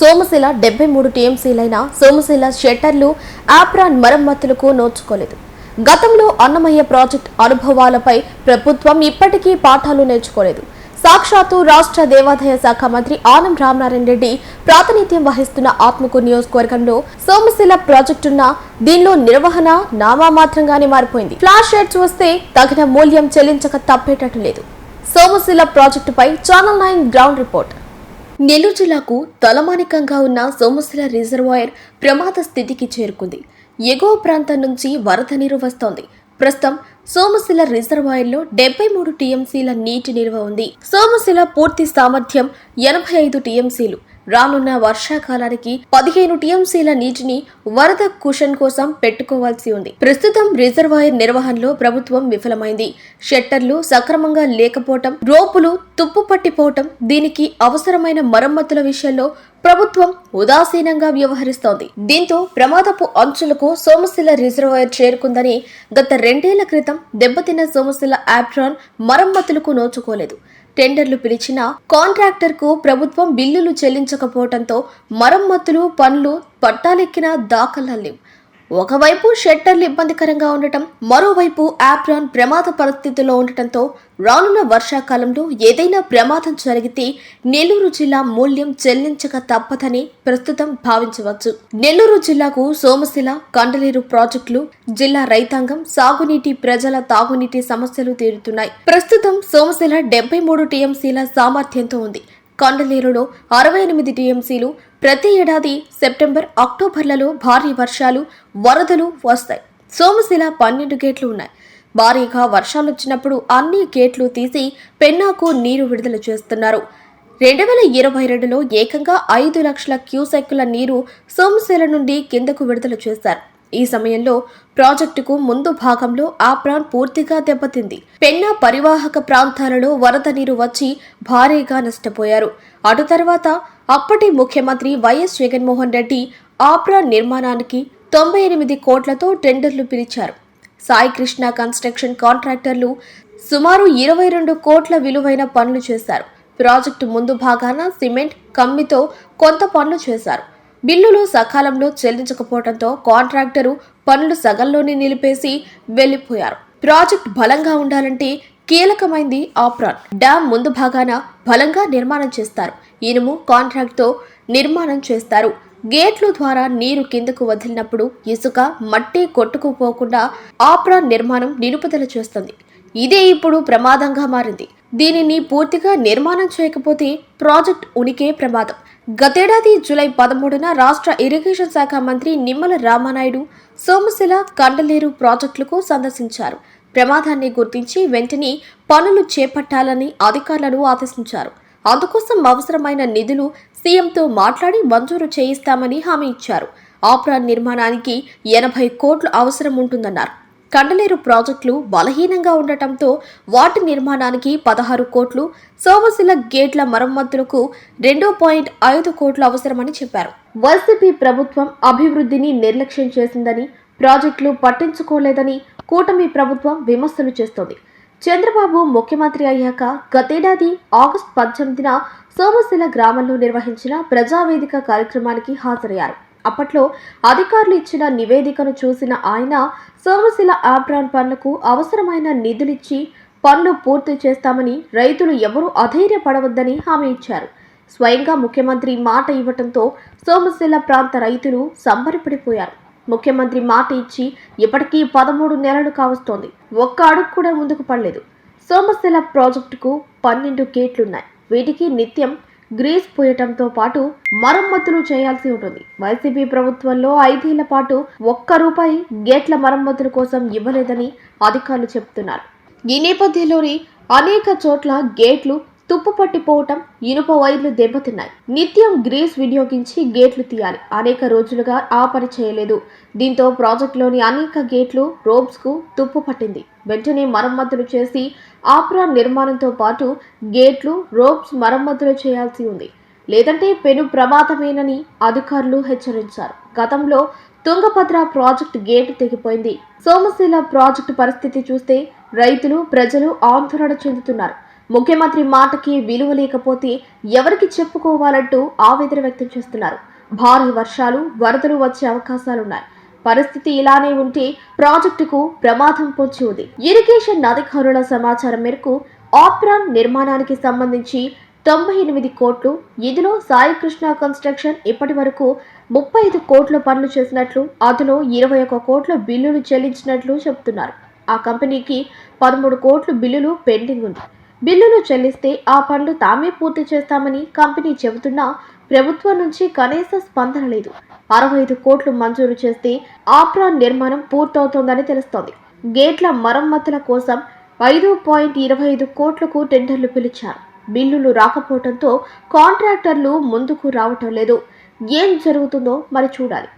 సోమశిల డెబ్బై మూడు టీఎంసీలైన సోమశిల షెట్టర్లు ఆప్రాన్ మరమ్మతులకు నోచుకోలేదు. గతంలో అన్నమయ్య ప్రాజెక్ట్ అనుభవాలపై ప్రభుత్వం ఇప్పటికీ పాఠాలు నేర్చుకోలేదు. సాక్షాత్తు రాష్ట్ర దేవాదాయ శాఖ మంత్రి ఆనం రామనారాయణ రెడ్డి ప్రాతినిధ్యం వహిస్తున్న ఆత్మకూరు నియోజకవర్గంలో సోమశిల ప్రాజెక్టున్న దీనిలో నిర్వహణ నామామాత్రంగానే మారిపోయింది. ఫ్లాష్ షెడ్స్ వస్తే తగిన మూల్యం చెల్లించక తప్పేటట్టు లేదు. సోమశిల ప్రాజెక్టుపై channel nine ground report. Nellore జిల్లాకు తలమానికంగా ఉన్న సోమశిల రిజర్వాయర్ ప్రమాద స్థితికి చేరుకుంది. ఎగువ ప్రాంతం నుంచి వరద నీరు వస్తోంది. ప్రస్తుతం సోమశిల రిజర్వాయర్లో డెబ్బై మూడు టీఎంసీల నీటి నిల్వ ఉంది. సోమశిల పూర్తి సామర్థ్యం ఎనభై ఐదు టీఎంసీలు. రానున్న వర్షాకాలానికి పదిహేను టీఎంసీల నీటిని వరద కుషన్ కోసం పెట్టుకోవాల్సి ఉంది. ప్రస్తుతం రిజర్వాయర్ నిర్వహణలో ప్రభుత్వం విఫలమైంది. షట్టర్లు సక్రమంగా లేకపోవటం రోపులు తుప్పు పట్టిపోవటం దీనికి అవసరమైన మరమ్మతుల విషయంలో ప్రభుత్వం ఉదాసీనంగా వ్యవహరిస్తోంది. దీంతో ప్రమాదపు అంచులకు సోమశిల రిజర్వాయర్ చేరుకుందని గత రెండేళ్ళ క్రితం దెబ్బతిన్న సోమశిల ఆప్రాన్ మరమ్మతులకు నోచుకోలేదు. టెండర్లు పిలిచినా కాంట్రాక్టర్కు ప్రభుత్వం బిల్లులు చెల్లించకపోవడంతో మరమ్మతులు పనులు పట్టాలెక్కిన దాఖలా లేవు ఒకవైపు షెట్టర్లు ఇబ్బందికరంగా ఉండటం మరోవైపు ఆప్రాన్ ప్రమాద పరిస్థితిలో ఉండటంతో రానున్న వర్షాకాలంలో ఏదైనా ప్రమాదం జరిగితే నెల్లూరు జిల్లా మూల్యం చెల్లించక తప్పదని ప్రస్తుతం భావించవచ్చు. నెల్లూరు జిల్లాకు సోమశిల కండలేరు ప్రాజెక్టులు జిల్లా రైతాంగం సాగునీటి ప్రజల తాగునీటి సమస్యలు తీరుతున్నాయి. ప్రస్తుతం సోమశిల డెబ్బై మూడు టీఎంసీల సామర్థ్యంతో ఉంది. కొండలేరులో అరవై ఎనిమిది టీఎంసీలు ప్రతి ఏడాది సెప్టెంబర్ అక్టోబర్లలో భారీ వర్షాలు వరదలు వస్తాయి. సోమశిల పన్నెండు గేట్లు ఉన్నాయి. భారీగా వర్షాలు వచ్చినప్పుడు అన్ని గేట్లు తీసి పెన్నాకు నీరు విడుదల చేస్తున్నారు. రెండు వేల ఇరవై రెండులో ఏకంగా ఐదు లక్షల క్యూసెక్కుల నీరు సోమశిల నుండి కిందకు విడుదల చేశారు. ఈ సమయంలో ప్రాజెక్టుకు ముందు భాగంలో ఆ పూర్తిగా దెబ్బతింది. పెన్నా పరివాహక ప్రాంతాలలో వరద నీరు వచ్చి భారీగా నష్టపోయారు. అటు తర్వాత అప్పటి ముఖ్యమంత్రి వైఎస్ జగన్మోహన్ రెడ్డి ఆప్రాన్ నిర్మాణానికి తొంభై ఎనిమిది కోట్లతో టెండర్లు పిలిచారు. సాయి కృష్ణ కన్స్ట్రక్షన్ కాంట్రాక్టర్లు సుమారు ఇరవై రెండు కోట్ల విలువైన పనులు చేశారు. ప్రాజెక్టు ముందు భాగాన సిమెంట్ కమ్మితో కొంత పనులు చేశారు. బిల్లులు సకాలంలో చెల్లించకపోవడంతో కాంట్రాక్టరు పనులు సగంలోనే నిలిపేసి వెళ్ళిపోయారు ప్రాజెక్ట్ బలంగా ఉండాలంటే కీలకమైంది ఆప్రాన్. డ్యామ్ ముందు భాగాన బలంగా నిర్మాణం చేస్తారు. ఇనుము కాంట్రాక్ట్తో నిర్మాణం చేస్తారు. గేట్లు ద్వారా నీరు కిందకు వదిలినప్పుడు ఇసుక మట్టి కొట్టుకుపోకుండా ఆప్రాన్ నిర్మాణం నిలుపుదల చేస్తుంది. ఇదే ఇప్పుడు ప్రమాదంగా మారింది. దీనిని పూర్తిగా నిర్మాణం చేయకపోతే ప్రాజెక్ట్ ఉనికే ప్రమాదం. గతేడాది జూలై పదమూడున రాష్ట్ర ఇరిగేషన్ శాఖ మంత్రి నిమ్మల రామానాయుడు సోమశిల కండలేరు ప్రాజెక్టులకు సందర్శించారు. ప్రమాదాన్ని గుర్తించి వెంటనే పనులు చేపట్టాలని అధికారులను ఆదేశించారు. అందుకోసం అవసరమైన నిధులు సీఎంతో మాట్లాడి మంజూరు చేయిస్తామని హామీ ఇచ్చారు. ఆప్రాన్ నిర్మాణానికి ఎనభై కోట్లు అవసరం ఉంటుందన్నారు కండలేరు ప్రాజెక్టులు బలహీనంగా ఉండటంతో వాటి నిర్మాణానికి పదహారు కోట్లు సోమశిల గేట్ల మరమ్మతులకు రెండు పాయింట్ ఐదు కోట్లు అవసరమని చెప్పారు. వైసీపీ ప్రభుత్వం అభివృద్ధిని నిర్లక్ష్యం చేసిందని ప్రాజెక్టులు పట్టించుకోలేదని కూటమి ప్రభుత్వం విమర్శలు చేస్తోంది. చంద్రబాబు ముఖ్యమంత్రి అయ్యాక గతేడాది ఆగస్టు పద్దెనిమిదిన సోమశిల గ్రామంలో నిర్వహించిన ప్రజావేదిక కార్యక్రమానికి హాజరయ్యారు. అప్పట్లో అధికారులు ఇచ్చిన నివేదికను చూసిన ఆయన సోమశిల ఆబ్రాన్ పనులకు అవసరమైన నిధులిచ్చి పనులు పూర్తి చేస్తామని రైతులు ఎవరూ అధైర్యపడవద్దని హామీ ఇచ్చారు. స్వయంగా ముఖ్యమంత్రి మాట ఇవ్వటంతో సోమశిల ప్రాంత రైతులు సంబరపడిపోయారు. ముఖ్యమంత్రి మాట ఇచ్చి ఇప్పటికీ పదమూడు నెలలు కావస్తోంది. ఒక్క అడుగు కూడా ముందుకు పడలేదు. సోమశిల ప్రాజెక్టుకు పన్నెండు గేట్లున్నాయి. వీటికి నిత్యం గ్రీస్ పోయటంతో పాటు మరమ్మతులు చేయాల్సి ఉంటుంది. వైసీపీ ప్రభుత్వంలో ఐదేళ్ళ పాటు ఒక్క రూపాయి గేట్ల మరమ్మతుల కోసం ఇవ్వలేదని అధికారులు చెబుతున్నారు. ఈ నేపథ్యంలోని అనేక చోట్ల గేట్లు తుప్పు పట్టిపోవటం ఇనుప వైర్లు దెబ్బతిన్నాయి. నిత్యం గ్రీస్ వినియోగించి గేట్లు తీయాలి. అనేక రోజులుగా ఆ పని చేయలేదు. దీంతో ప్రాజెక్టులోని అనేక గేట్లు రోబ్స్కు తుప్పు పట్టింది. వెంటనే మరమ్మతులు చేసి ఆప్రా నిర్మాణంతో పాటు గేట్లు రోబ్స్ మరమ్మతులు చేయాల్సి ఉంది. లేదంటే పెను ప్రమాదమేనని అధికారులు హెచ్చరించారు. గతంలో తుంగభద్ర ప్రాజెక్టు గేటు తెగిపోయింది. సోమశిల ప్రాజెక్టు పరిస్థితి చూస్తే రైతులు ప్రజలు ఆందోళన చెందుతున్నారు. ముఖ్యమంత్రి మాటకి విలువ లేకపోతే ఎవరికి చెప్పుకోవాలంటూ ఆవేదన వ్యక్తం చేస్తున్నారు. భారీ వర్షాలు వరదలు వచ్చే అవకాశాలున్నాయి. పరిస్థితి ఇలానే ఉంటే ప్రాజెక్టుకు ప్రమాదం పొంచి ఉంది. ఇరిగేషన్ అధికారుల సమాచారం మేరకు ఆప్రాన్ నిర్మాణానికి సంబంధించి తొంభై ఎనిమిది కోట్లు ఇందులో సాయికృష్ణ కన్స్ట్రక్షన్ ఇప్పటి వరకు ముప్పై ఐదు కోట్ల పనులు చేసినట్లు అందులో ఇరవై ఒక కోట్ల బిల్లులు చెల్లించినట్లు చెబుతున్నారు. ఆ కంపెనీకి పదమూడు కోట్ల బిల్లులు పెండింగ్ ఉంది. బిల్లులు చెల్లిస్తే ఆ పనులు తామే పూర్తి చేస్తామని కంపెనీ చెబుతున్నా ప్రభుత్వం నుంచి కనీస స్పందన లేదు. అరవై ఐదు కోట్లు మంజూరు చేస్తే ఆప్రాన్ నిర్మాణం పూర్తవుతోందని తెలుస్తోంది. గేట్ల మరమ్మతుల కోసం ఐదు పాయింట్ ఇరవై ఐదు కోట్లకు టెండర్లు పిలిచారు. బిల్లులు రాకపోవడంతో కాంట్రాక్టర్లు ముందుకు రావటం లేదు. ఏం జరుగుతుందో మరి చూడాలి.